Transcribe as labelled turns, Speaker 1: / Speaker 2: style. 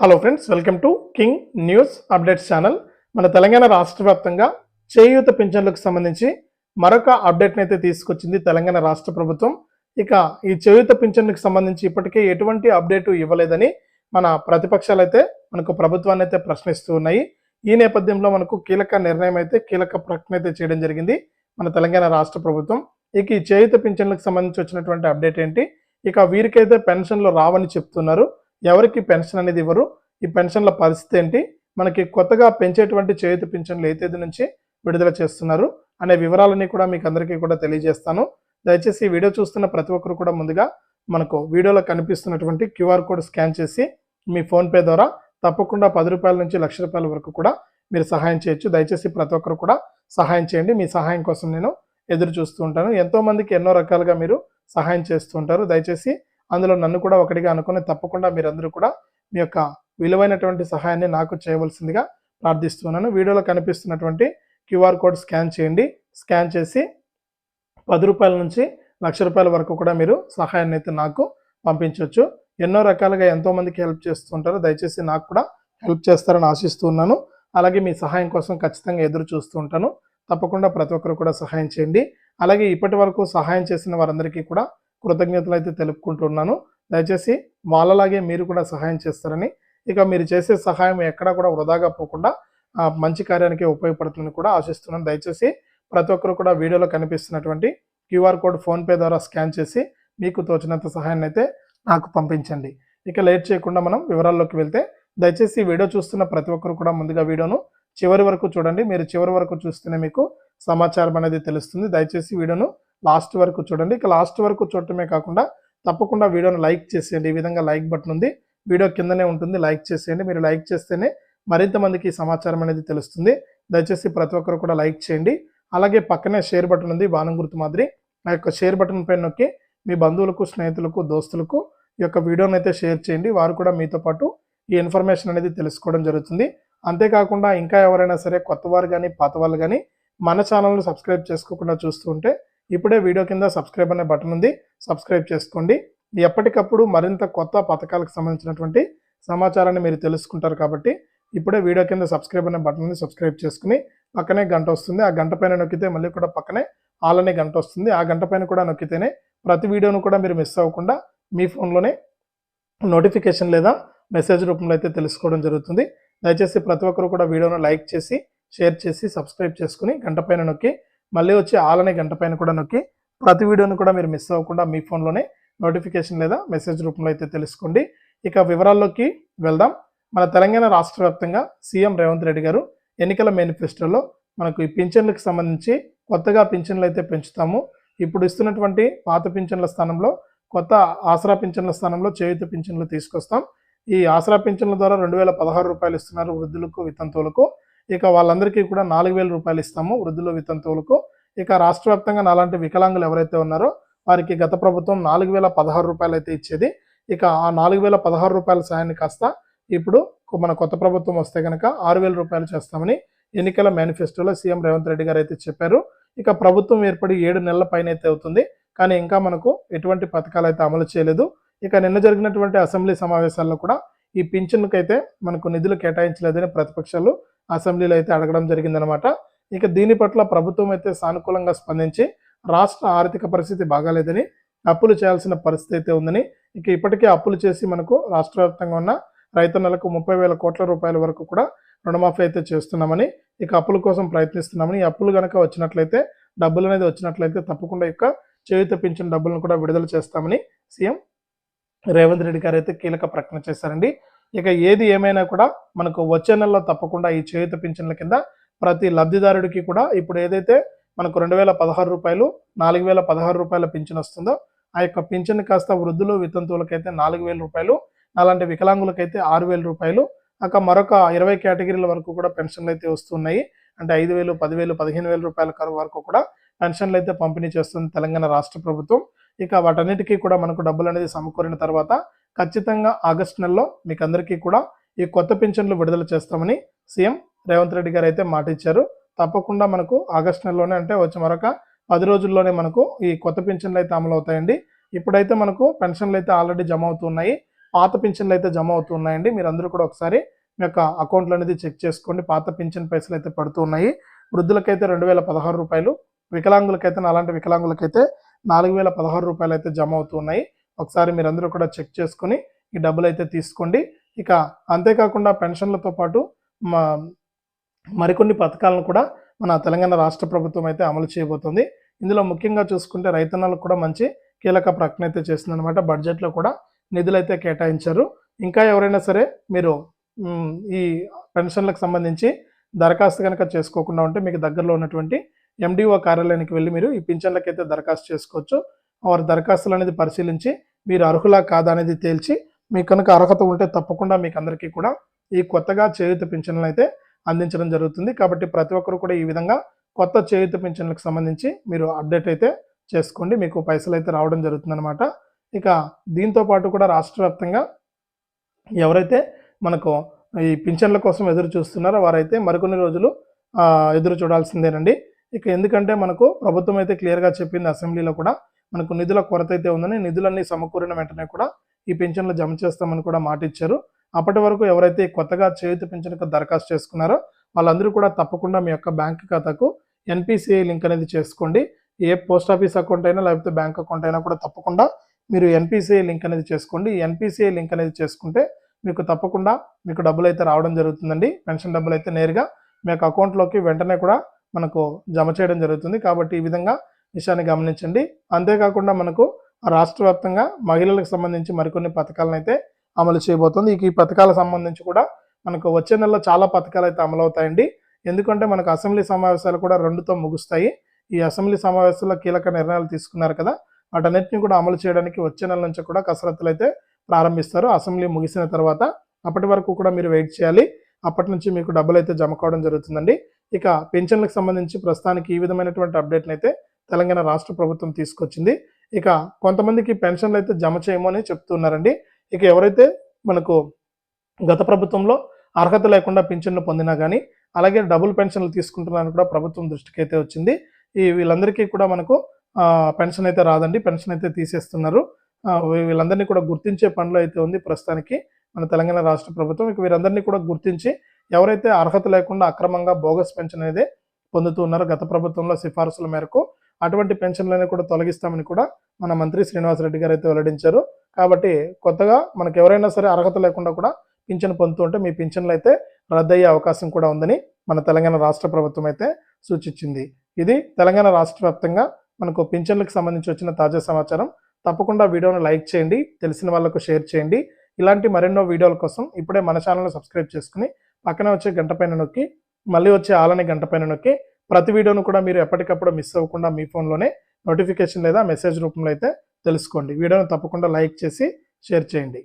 Speaker 1: Hello friends welcome to King News updates channel మన తెలంగాణ రాష్ట్ర వ్యాప్తంగా చేయూత పింఛన్లకు సంబంధించి మరొక అప్డేట్ని అయితే తీసుకొచ్చింది తెలంగాణ రాష్ట్ర ప్రభుత్వం. ఇక ఈ చేయూత పింఛన్లకు సంబంధించి ఇప్పటికే ఎటువంటి అప్డేటు ఇవ్వలేదని మన ప్రతిపక్షాలు అయితే మనకు ప్రభుత్వాన్ని అయితే ప్రశ్నిస్తూ ఉన్నాయి. ఈ నేపథ్యంలో మనకు కీలక నిర్ణయం అయితే కీలక ప్రకటన అయితే చేయడం జరిగింది మన తెలంగాణ రాష్ట్ర ప్రభుత్వం. ఇక ఈ చేయూత పింఛన్లకు సంబంధించి వచ్చినటువంటి అప్డేట్ ఏంటి? ఇక వీరికైతే పెన్షన్లు రావని చెప్తున్నారు. ఎవరికి పెన్షన్ అనేది ఇవ్వరు. ఈ పెన్షన్ల పరిస్థితి ఏంటి? మనకి కొత్తగా పెంచేటువంటి చేయుత పింఛన్లు ఏ తేదీ నుంచి విడుదల చేస్తున్నారు అనే వివరాలన్నీ కూడా మీకు అందరికీ కూడా తెలియజేస్తాను. దయచేసి ఈ వీడియో చూస్తున్న ప్రతి ఒక్కరు కూడా ముందుగా మనకు వీడియోలో కనిపిస్తున్నటువంటి క్యూఆర్ కోడ్ స్కాన్ చేసి మీ ఫోన్పే ద్వారా తప్పకుండా పది రూపాయల నుంచి లక్ష రూపాయల వరకు కూడా మీరు సహాయం చేయొచ్చు. దయచేసి ప్రతి ఒక్కరు కూడా సహాయం చేయండి. మీ సహాయం కోసం నేను ఎదురు చూస్తూ ఉంటాను. ఎంతోమందికి ఎన్నో రకాలుగా మీరు సహాయం చేస్తూ ఉంటారు. దయచేసి అందులో నన్ను కూడా ఒకటిగా అనుకుని తప్పకుండా మీరందరూ కూడా మీ యొక్క విలువైనటువంటి సహాయాన్ని నాకు చేయవలసిందిగా ప్రార్థిస్తున్నాను. వీడియోలో కనిపిస్తున్నటువంటి క్యూఆర్ కోడ్ స్కాన్ చేయండి. స్కాన్ చేసి పది రూపాయల నుంచి లక్ష రూపాయల వరకు కూడా మీరు సహాయాన్ని అయితే నాకు పంపించవచ్చు ఎన్నో రకాలుగా ఎంతోమందికి హెల్ప్ చేస్తుంటారు. దయచేసి నాకు కూడా హెల్ప్ చేస్తారని ఆశిస్తూ ఉన్నాను అలాగే మీ సహాయం కోసం ఖచ్చితంగా ఎదురు చూస్తూ ఉంటాను. తప్పకుండా ప్రతి ఒక్కరు కూడా సహాయం చేయండి. అలాగే ఇప్పటి వరకు సహాయం చేసిన వారందరికీ కూడా కృతజ్ఞతలు అయితే తెలుపుకుంటున్నాను. దయచేసి వాళ్ళలాగే మీరు కూడా సహాయం చేస్తారని. ఇక మీరు చేసే సహాయం ఎక్కడా కూడా వృధాగా పోకుండా మంచి కార్యానికి ఉపయోగపడుతుందని కూడా ఆశిస్తున్నాను. దయచేసి ప్రతి ఒక్కరు కూడా వీడియోలో కనిపిస్తున్నటువంటి క్యూఆర్ కోడ్ ఫోన్పే ద్వారా స్కాన్ చేసి మీకు తోచినంత సహాయాన్ని అయితే నాకు పంపించండి. ఇక లేట్ చేయకుండా మనం వివరాల్లోకి వెళ్తే దయచేసి వీడియో చూస్తున్న ప్రతి ఒక్కరు కూడా ముందుగా వీడియోను చివరి వరకు చూడండి. మీరు చివరి వరకు చూస్తేనే మీకు సమాచారం అనేది తెలుస్తుంది. దయచేసి వీడియోను లాస్ట్ వరకు చూడండి. ఇక లాస్ట్ వరకు చూడటమే కాకుండా తప్పకుండా వీడియోను లైక్ చేసేయండి. ఈ విధంగా లైక్ బటన్ ఉంది. వీడియో కిందనే ఉంటుంది. లైక్ చేసేయండి. మీరు లైక్ చేస్తేనే మరింత మందికి సమాచారం అనేది తెలుస్తుంది. దయచేసి ప్రతి ఒక్కరు కూడా లైక్ చేయండి. అలాగే పక్కనే షేర్ బటన్ ఉంది. బాణం గుర్తు మాదిరి. ఆ యొక్క షేర్ బటన్ పైన నొక్కి మీ బంధువులకు స్నేహితులకు దోస్తులకు ఈ యొక్క వీడియోనైతే అయితే షేర్ చేయండి. వారు కూడా మీతో పాటు ఈ ఇన్ఫర్మేషన్ అనేది తెలుసుకోవడం జరుగుతుంది. అంతేకాకుండా ఇంకా ఎవరైనా సరే కొత్త వారు కానీ పాత వాళ్ళు కానీ మన ఛానల్ను సబ్స్క్రైబ్ చేసుకోకుండా చూస్తూ ఉంటే ఇప్పుడే వీడియో కింద సబ్స్క్రైబ్ అనే బటన్ ఉంది. సబ్స్క్రైబ్ చేసుకోండి. ఎప్పటికప్పుడు మరింత కొత్త పథకాలకు సంబంధించినటువంటి సమాచారాన్ని మీరు తెలుసుకుంటారు కాబట్టి ఇప్పుడే వీడియో కింద సబ్స్క్రైబ్ అనే బటన్ ఉంది. సబ్స్క్రైబ్ చేసుకుని పక్కనే గంట వస్తుంది. ఆ గంట పైన నొక్కితే మళ్ళీ కూడా పక్కనే ఆల్ అనే గంట వస్తుంది. ఆ గంట పైన కూడా నొక్కితేనే ప్రతి వీడియోను కూడా మీరు మిస్ అవ్వకుండా మీ ఫోన్లోనే నోటిఫికేషన్ లేదా మెసేజ్ రూపంలో అయితే తెలుసుకోవడం జరుగుతుంది. దయచేసి ప్రతి ఒక్కరు కూడా వీడియోను లైక్ చేసి షేర్ చేసి సబ్స్క్రైబ్ చేసుకుని గంట పైన నొక్కి మళ్ళీ వచ్చి ఆలనే గంట పైన కూడా నొక్కి ప్రతి వీడియోను కూడా మీరు మిస్ అవ్వకుండా మీ ఫోన్లోనే నోటిఫికేషన్ లేదా మెసేజ్ రూపంలో అయితే తెలుసుకోండి. ఇక వివరాల్లోకి వెళ్దాం. మన తెలంగాణ రాష్ట్ర వ్యాప్తంగా సీఎం రేవంత్ రెడ్డి గారు ఎన్నికల మేనిఫెస్టోలో మనకు ఈ పింఛన్లకు సంబంధించి కొత్తగా పింఛన్లు అయితే పెంచుతాము. ఇప్పుడు ఇస్తున్నటువంటి పాత పింఛన్ల స్థానంలో కొత్త ఆసరా పింఛన్ల స్థానంలో చేయుత పింఛన్లు తీసుకొస్తాం. ఈ ఆసరా పింఛన్ల ద్వారా రెండు వేల పదహారు రూపాయలు ఇస్తున్నారు వృద్ధులకు వితంతువులకు. ఇక వాళ్ళందరికీ కూడా నాలుగు వేల రూపాయలు ఇస్తాము వృద్ధులు వితంతువులకు. ఇక రాష్ట్ర వ్యాప్తంగా నాలాంటి వికలాంగులు ఎవరైతే ఉన్నారో వారికి గత ప్రభుత్వం నాలుగు వేల పదహారు రూపాయలు అయితే ఇచ్చేది. ఇక ఆ నాలుగు వేల పదహారు రూపాయల సాయాన్ని కాస్త ఇప్పుడు మన కొత్త ప్రభుత్వం వస్తే కనుక ఆరు వేల రూపాయలు చేస్తామని ఎన్నికల మేనిఫెస్టోలో సీఎం రేవంత్ రెడ్డి గారు అయితే చెప్పారు. ఇక ప్రభుత్వం ఏర్పడి ఏడు నెలల పైన అయితే అవుతుంది. కానీ ఇంకా మనకు ఎటువంటి పథకాలు అయితే అమలు చేయలేదు. ఇక నిన్న జరిగినటువంటి అసెంబ్లీ సమావేశాల్లో కూడా ఈ పింఛన్కైతే మనకు నిధులు కేటాయించలేదని ప్రతిపక్షాలు అసెంబ్లీలో అయితే అడగడం జరిగిందనమాట ఇక దీని పట్ల ప్రభుత్వం అయితే సానుకూలంగా స్పందించి రాష్ట్ర ఆర్థిక పరిస్థితి బాగాలేదని అప్పులు చేయాల్సిన పరిస్థితి అయితే ఉందని ఇక ఇప్పటికే అప్పులు చేసి మనకు రాష్ట్ర వ్యాప్తంగా ఉన్న రైతన్నలకు ముప్పై వేల కోట్ల రూపాయల వరకు కూడా రుణమాఫీ అయితే చేస్తున్నామని ఇక అప్పుల కోసం ప్రయత్నిస్తున్నామని ఈ అప్పులు కనుక వచ్చినట్లయితే డబ్బులు అనేది వచ్చినట్లయితే తప్పకుండా ఇక చేయుత పింఛన్ డబ్బులను కూడా విడుదల చేస్తామని సీఎం రేవంత్ రెడ్డి గారు అయితే కీలక ప్రకటన చేశారండి. ఇక ఏది ఏమైనా కూడా మనకు వచ్చే నెలలో తప్పకుండా ఈ చేయుత పింఛన్ల కింద ప్రతి లబ్ధిదారుడికి కూడా ఇప్పుడు ఏదైతే మనకు రెండు వేల పదహారు రూపాయలు నాలుగు వేల పదహారు రూపాయల పింఛన్ వస్తుందో ఆ యొక్క పింఛన్ కాస్త వృద్ధులు వితంతువులకైతే నాలుగు వేల రూపాయలు అలాంటి వికలాంగులకైతే ఆరు వేల రూపాయలు అక్క మరొక ఇరవై కేటగిరీల వరకు కూడా పెన్షన్లు అయితే వస్తున్నాయి. అంటే ఐదు వేలు పదివేలు పదిహేను వేల రూపాయల వరకు కూడా పెన్షన్లు అయితే పంపిణీ చేస్తుంది తెలంగాణ రాష్ట్ర ప్రభుత్వం. ఇక వాటన్నిటికీ కూడా మనకు డబ్బులు అనేది సమకూరిన తర్వాత ఖచ్చితంగా ఆగస్టు నెలలో మీకు అందరికీ కూడా ఈ కొత్త పింఛన్లు విడుదల చేస్తామని సీఎం రేవంత్ రెడ్డి గారు అయితే మాట ఇచ్చారు. తప్పకుండా మనకు ఆగస్టు నెలలోనే అంటే వచ్చే మరొక పది రోజుల్లోనే మనకు ఈ కొత్త పింఛన్లు అయితే అమలు అవుతాయండి. ఇప్పుడైతే మనకు పెన్షన్లు అయితే ఆల్రెడీ జమ అవుతున్నాయి. పాత పింఛన్లు అయితే జమ అవుతున్నాయండి. మీరు అందరూ కూడా ఒకసారి మీ యొక్క అకౌంట్లు అనేది చెక్ చేసుకోండి. పాత పింఛన్ పైసలు అయితే పడుతూ ఉన్నాయి వృద్ధులకైతే రెండు వేల పదహారు రూపాయలు వికలాంగులకైతే నాలాంటి వికలాంగులకైతే నాలుగు వేల పదహారు రూపాయలు అయితే జమ అవుతున్నాయి. ఒకసారి మీరందరూ కూడా చెక్ చేసుకొని ఈ డబ్బులు అయితే తీసుకోండి. ఇక అంతేకాకుండా పెన్షన్లతో పాటు మా మరికొన్ని పథకాలను కూడా మన తెలంగాణ రాష్ట్ర ప్రభుత్వం అయితే అమలు చేయబోతుంది. ఇందులో ముఖ్యంగా చూసుకుంటే రైతన్నలకు కూడా మంచి కీలక ప్రకటన అయితే చేసిందనమాట బడ్జెట్లో కూడా నిధులు అయితే కేటాయించారు. ఇంకా ఎవరైనా సరే మీరు ఈ పెన్షన్లకు సంబంధించి దరఖాస్తు కనుక చేసుకోకుండా ఉంటే మీకు దగ్గరలో ఉన్నటువంటి ఎండిఓ కార్యాలయానికి వెళ్ళి మీరు ఈ పింఛన్లకైతే దరఖాస్తు చేసుకోవచ్చు. వారి దరఖాస్తులు అనేది పరిశీలించి మీరు అర్హులా కాదా అనేది తేల్చి మీకు కనుక అర్హత ఉంటే తప్పకుండా మీకు అందరికీ కూడా ఈ కొత్తగా చేయూత పింఛన్లు అయితే అందించడం జరుగుతుంది. కాబట్టి ప్రతి ఒక్కరు కూడా ఈ విధంగా కొత్త చేయూత పింఛన్లకు సంబంధించి మీరు అప్డేట్ అయితే చేసుకోండి. మీకు పైసలు అయితే రావడం జరుగుతుందన్నమాట. ఇక దీంతో పాటు కూడా రాష్ట్ర వ్యాప్తంగా ఎవరైతే మనకు ఈ పింఛన్ల కోసం ఎదురు చూస్తున్నారో వారైతే మరికొన్ని రోజులు ఎదురు చూడాల్సిందేనండి. ఇక ఎందుకంటే మనకు ప్రభుత్వం అయితే క్లియర్గా చెప్పింది అసెంబ్లీలో కూడా మనకు నిధుల కొరత అయితే ఉందని నిధులన్నీ సమకూరిన వెంటనే కూడా ఈ పింఛన్లు జమ చేస్తామని కూడా మాట ఇచ్చారు. అప్పటి వరకు ఎవరైతే కొత్తగా చేయుత పింఛన్కు దరఖాస్తు చేసుకున్నారో వాళ్ళందరూ కూడా తప్పకుండా మీ యొక్క బ్యాంక్ ఖాతాకు ఎన్పిసిఐ లింక్ అనేది చేసుకోండి. ఏ పోస్ట్ ఆఫీస్ అకౌంట్ అయినా లేకపోతే బ్యాంక్ అకౌంట్ అయినా కూడా తప్పకుండా మీరు ఎన్పిసిఐ లింక్ అనేది చేసుకోండి. ఎన్పిసిఐ లింక్ అనేది చేసుకుంటే మీకు తప్పకుండా మీకు డబ్బులు అయితే రావడం జరుగుతుందండి. పెన్షన్ డబ్బులు అయితే నేరుగా మీ యొక్క అకౌంట్లోకి వెంటనే కూడా మనకు జమ చేయడం జరుగుతుంది. కాబట్టి ఈ విధంగా విషయాన్ని గమనించండి. అంతేకాకుండా మనకు రాష్ట్ర వ్యాప్తంగా మహిళలకు సంబంధించి మరికొన్ని పథకాలను అయితే అమలు చేయబోతుంది. ఈ పథకాలకు సంబంధించి కూడా మనకు వచ్చే నెలలో చాలా పథకాలు అయితే అమలు అవుతాయండి ఎందుకంటే మనకు అసెంబ్లీ సమావేశాలు కూడా రెండుతో ముగుస్తాయి. ఈ అసెంబ్లీ సమావేశాల్లో కీలక నిర్ణయాలు తీసుకున్నారు కదా. వాటన్నిటిని కూడా అమలు చేయడానికి వచ్చే నెల నుంచి కూడా కసరత్తులు అయితే ప్రారంభిస్తారు. అసెంబ్లీ ముగిసిన తర్వాత అప్పటి వరకు కూడా మీరు వెయిట్ చేయాలి. అప్పటి నుంచి మీకు డబ్బులు అయితే జమ కావడం జరుగుతుందండి. ఇక పెన్షన్లకు సంబంధించి ప్రస్తుతానికి ఈ విధమైనటువంటి అప్డేట్ని అయితే తెలంగాణ రాష్ట్ర ప్రభుత్వం తీసుకొచ్చింది. ఇక కొంతమందికి పెన్షన్లు అయితే జమ చేయమో అని చెప్తున్నారండి. ఇక ఎవరైతే మనకు గత ప్రభుత్వంలో అర్హత లేకుండా పింఛన్లు పొందినా కానీ అలాగే డబుల్ పెన్షన్లు తీసుకుంటున్నారని కూడా ప్రభుత్వం దృష్టికి అయితే వచ్చింది. ఈ వీళ్ళందరికీ కూడా మనకు పెన్షన్ అయితే రాదండి. పెన్షన్ అయితే తీసేస్తున్నారు. వీళ్ళందరినీ కూడా గుర్తించే పనిలో అయితే ఉంది ప్రస్తుతానికి మన తెలంగాణ రాష్ట్ర ప్రభుత్వం. ఇక వీరందరినీ కూడా గుర్తించి ఎవరైతే అర్హత లేకుండా అక్రమంగా బోగస్ పెన్షన్ అనేది పొందుతూ ఉన్నారో గత ప్రభుత్వంలో సిఫార్సుల మేరకు అటువంటి పెన్షన్లని కూడా తొలగిస్తామని కూడా మన మంత్రి శ్రీనివాసరెడ్డి గారు అయితే వెల్లడించారు. కాబట్టి కొత్తగా మనకు ఎవరైనా సరే అర్హత లేకుండా కూడా పింఛన్ పొందుతూ ఉంటే మీ పింఛన్లు అయితే రద్దయ్యే అవకాశం కూడా ఉందని మన తెలంగాణ రాష్ట్ర ప్రభుత్వం అయితే సూచించింది. ఇది తెలంగాణ రాష్ట్ర వ్యాప్తంగా మనకు పింఛన్లకు సంబంధించి వచ్చిన తాజా సమాచారం. తప్పకుండా వీడియోను లైక్ చేయండి తెలిసిన వాళ్ళకు షేర్ చేయండి. ఇలాంటి మరెన్నో వీడియోల కోసం ఇప్పుడే మన ఛానల్ని సబ్స్క్రైబ్ చేసుకుని పక్కన వచ్చే గంట పైన నొక్కి మళ్ళీ వచ్చే ఆలని గంట పైన నొక్కి ప్రతి వీడియోను కూడా మీరు ఎప్పటికప్పుడు మిస్ అవ్వకుండా మీ ఫోన్లోనే నోటిఫికేషన్ లేదా మెసేజ్ రూపంలో అయితే తెలుసుకోండి. వీడియోను తప్పకుండా లైక్ చేసి షేర్ చేయండి.